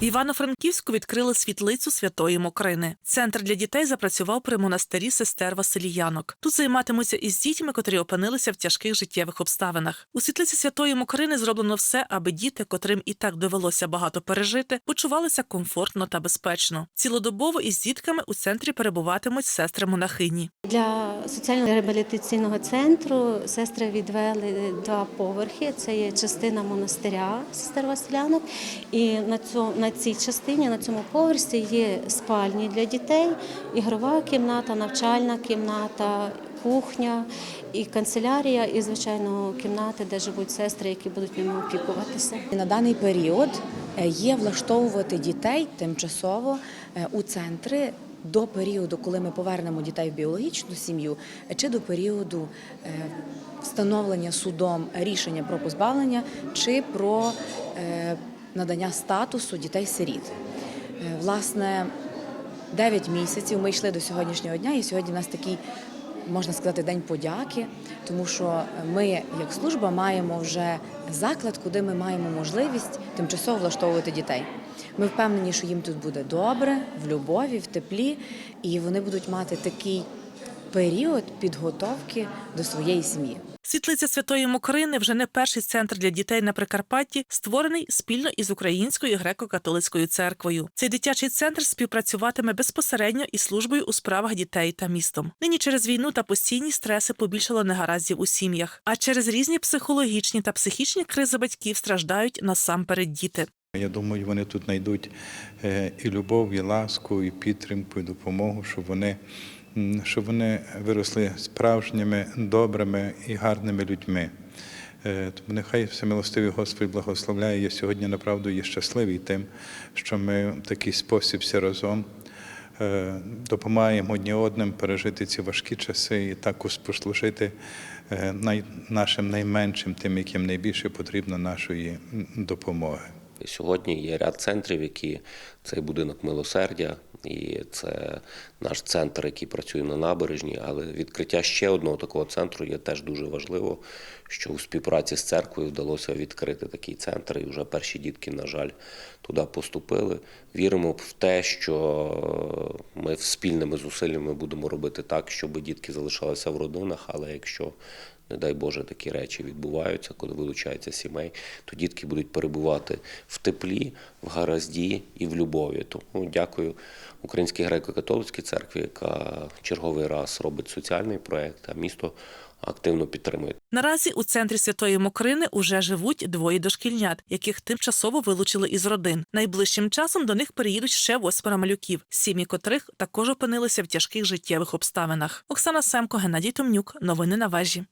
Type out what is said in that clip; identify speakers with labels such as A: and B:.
A: В Івано-Франківську відкрили світлицю Святої Мокрини. Центр для дітей запрацював при монастирі сестер Василіянок. Тут займатимуться із дітьми, котрі опинилися в тяжких життєвих обставинах. У світлиці Святої Мокрини зроблено все, аби діти, котрим і так довелося багато пережити, почувалися комфортно та безпечно. Цілодобово із дітками у центрі перебуватимуть сестри монахині.
B: Для соціально-реабілітаційного центру сестри відвели два поверхи. Це є частина монастиря сестер Василянок. І на цьому на цій частині, на цьому поверсі є спальні для дітей, ігрова кімната, навчальна кімната. Кухня і канцелярія, і звичайно кімнати, де живуть сестри, які будуть ними опікуватися.
C: На даний період е, є влаштовувати дітей тимчасово е, у центри до періоду, коли ми повернемо дітей в біологічну сім'ю, е, чи до періоду встановлення судом рішення про позбавлення чи про надання статусу дітей-сиріт. Е, Власне, 9 місяців ми йшли до сьогоднішнього дня, і сьогодні в нас такий можна сказати, день подяки, тому що ми, як служба, маємо вже заклад, куди ми маємо можливість тимчасово влаштовувати дітей. Ми впевнені, що їм тут буде добре, в любові, в теплі, і вони будуть мати такий період підготовки до своєї сім'ї.
A: Світлиця Святої Мокрини вже не перший центр для дітей на Прикарпатті, створений спільно із Українською греко-католицькою церквою. Цей дитячий центр співпрацюватиме безпосередньо із службою у справах дітей та містом. Нині через війну та постійні стреси побільшало негараздів у сім'ях, а через різні психологічні та психічні кризи батьків страждають насамперед діти.
D: Я думаю, вони тут знайдуть е, і любов, і ласку, і підтримку, і допомогу, щоб вони, щоб вони виросли справжніми, добрими і гарними людьми. Е, Тому нехай всемилостивий Господь благословляє. Я сьогодні направду є щасливий тим, що ми в такий спосіб всі разом е, допомагаємо одні одним пережити ці важкі часи і також послужити е, нашим найменшим, тим, яким найбільше потрібно нашої допомоги.
E: Сьогодні є ряд центрів, які цей будинок милосердя, і це наш центр, який працює на набережній. Але відкриття ще одного такого центру є теж дуже важливо, що у співпраці з церквою вдалося відкрити такий центр, і вже перші дітки, на жаль, туди поступили. Віримо в те, що ми спільними зусиллями будемо робити так, щоб дітки залишалися в родинах, але якщо не дай Боже, такі речі відбуваються, коли вилучається сімей, то дітки будуть перебувати в теплі, в гаразді і в любові. Тому дякую Українській греко-католицькій церкві, яка черговий раз робить соціальний проєкт, а місто активно підтримує.
A: Наразі у центрі Святої Мокрини уже живуть двоє дошкільнят, яких тимчасово вилучили із родин. Найближчим часом до них переїдуть ще восьмеро малюків, сім'ї котрих також опинилися в тяжких життєвих обставинах. Оксана Семко, Геннадій Томнюк. Новини на вежі.